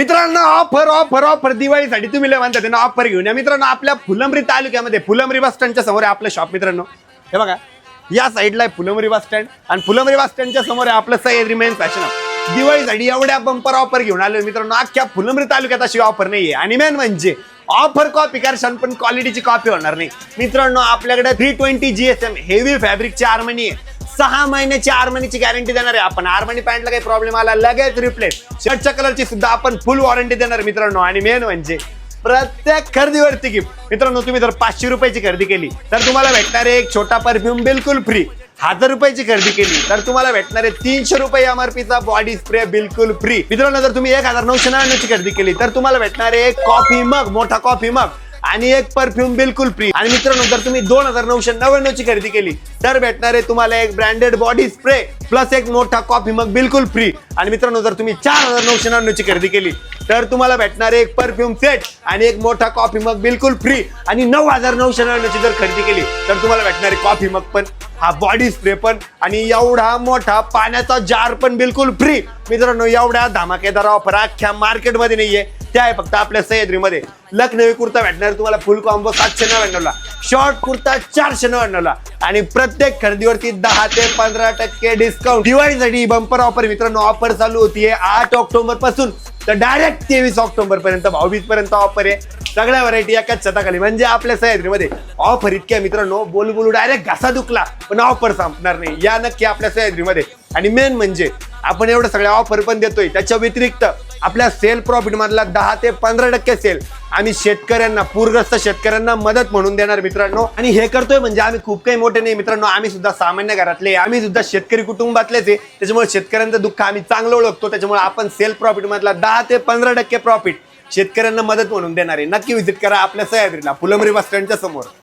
मित्रांनो offer offer offer दिवाळीसाठी तुम्ही लय म्हणता त्यांना ऑफर घेऊन या. मित्रांनो आपल्या फुलंब्री तालुक्यामध्ये फुलंब्री बस स्टँडच्या समोर आहे आपलं शॉप मित्रांनो. हे बघा या साईडला आहे फुलंब्री बस स्टँड आणि फुलंब्री बस स्टँडच्या समोर आहे आपलं सह्याद्री मेन फॅशन दिवाळीसाठी एवढ्या बंपर ऑफर घेऊन आलो मित्रांनो. अख्ख्या फुलंब्री तालुक्यात अशी ऑफर नाहीये. आणि मेन म्हणजे ऑफर कॉपी करशान पण क्वालिटीची कॉपी होणार नाही. मित्रांनो आपल्याकडे थ्री ट्वेंटी जीएसएम हेवी फॅब्रिकची आर्मनी आहे. सहा महिन्याची आर्मनीची गॅरंटी देणार आहे आपण. आर्मनी पॅन्टला काही प्रॉब्लेम आला लगेच रिप्लेस शर्टच्या कलरची सुद्धा आपण फुल वॉरंटी देणार मित्रांनो. आणि मेन म्हणजे प्रत्येक खरेदीवरती गिफ्ट मित्रांनो तुम्ही जर पाचशे रुपयाची खरेदी केली तर तुम्हाला भेटणार आहे एक छोटा परफ्यूम बिलकुल फ्री हजार रुपयाची खरेदी केली तर तुम्हाला भेटणार आहे तीनशे रुपये एमआरपीचा बॉडी स्प्रे बिलकुल फ्री मित्रांनो जर तुम्ही एक हजार नऊशे नव्याण्णवची खरेदी केली तर तुम्हाला भेटणार आहे एक कॉफी मग मोठा कॉफी मग आणि एक परफ्यूम बिलकुल फ्री आणि मित्रांनो जर तुम्ही दोन हजार नऊशे नव्याण्णव ची खरेदी केली तर भेटणार आहे तुम्हाला एक ब्रँडेड बॉडी स्प्रे प्लस एक मोठा कॉफी मग बिलकुल फ्री आणि मित्रांनो जर तुम्ही चार हजार नऊशे नव्याण्णव ची खरेदी केली तर तुम्हाला भेटणार एक परफ्यूम सेट आणि एक मोठा कॉफी मग बिलकुल फ्री आणि नऊ हजार नऊशे नव्याण्णव ची जर खरेदी केली तर तुम्हाला भेटणार आहे कॉफी मग पण हा बॉडी स्प्रे पण आणि एवढा मोठा पाण्याचा जार पण बिलकुल फ्री मित्रांनो एवढ्या धमाकेदार ऑफर अख्ख्या मार्केटमध्ये नाहीये. त्या आहे फक्त आपल्या सह्याद्रीमध्ये. लखनवी कुर्ता भेटणार तुम्हाला फुल कॉम्बो सातशे नव्याण्णवला. शॉर्ट कुर्ता चारशे नव्याण्णवला. आणि प्रत्येक खरेदीवरती दहा ते पंधरा टक्के डिस्काउंट दिवाळीसाठी बंपर ऑफर मित्रांनो. ऑफर चालू होतीये आठ ऑक्टोबरपासून. तर डायरेक्ट तेवीस ऑक्टोबर पर्यंत भाऊबीज पर्यंत ऑफर आहे. सगळ्या व्हरायटी एकाच छताखाली. म्हणजे आपल्या सह्याद्रीमध्ये ऑफर इतक्या मित्रांनो. बोलू बोलू डायरेक्ट घासा दुखला. पण ऑफर संपणार नाही. या नक्की आपल्या सह्याद्रीमध्ये. आणि मेन म्हणजे आपण एवढं सगळ्या ऑफर पण देतोय. त्याच्या व्यतिरिक्त आपल्या सेल प्रॉफिट मधला दहा ते पंधरा टक्के सेल आम्ही शेतकऱ्यांना पूरग्रस्त शेतकऱ्यांना मदत म्हणून देणार मित्रांनो. आणि हे करतोय म्हणजे आम्ही खूप काही मोठे नाही मित्रांनो. आम्ही सुद्धा सामान्य घरातले आम्ही सुद्धा शेतकरी कुटुंबातलेच आहे. त्याच्यामुळे शेतकऱ्यांचं दुःख आम्ही चांगलं ओळखतो. त्याच्यामुळे आपण सेल प्रॉफिट मधला दहा ते पंधरा टक्के प्रॉफिट शेतकऱ्यांना मदत म्हणून देणार आहे. नक्की व्हिजिट करा आपल्या सह्याद्रीला फुलंब्री बस स्टँडच्या समोर.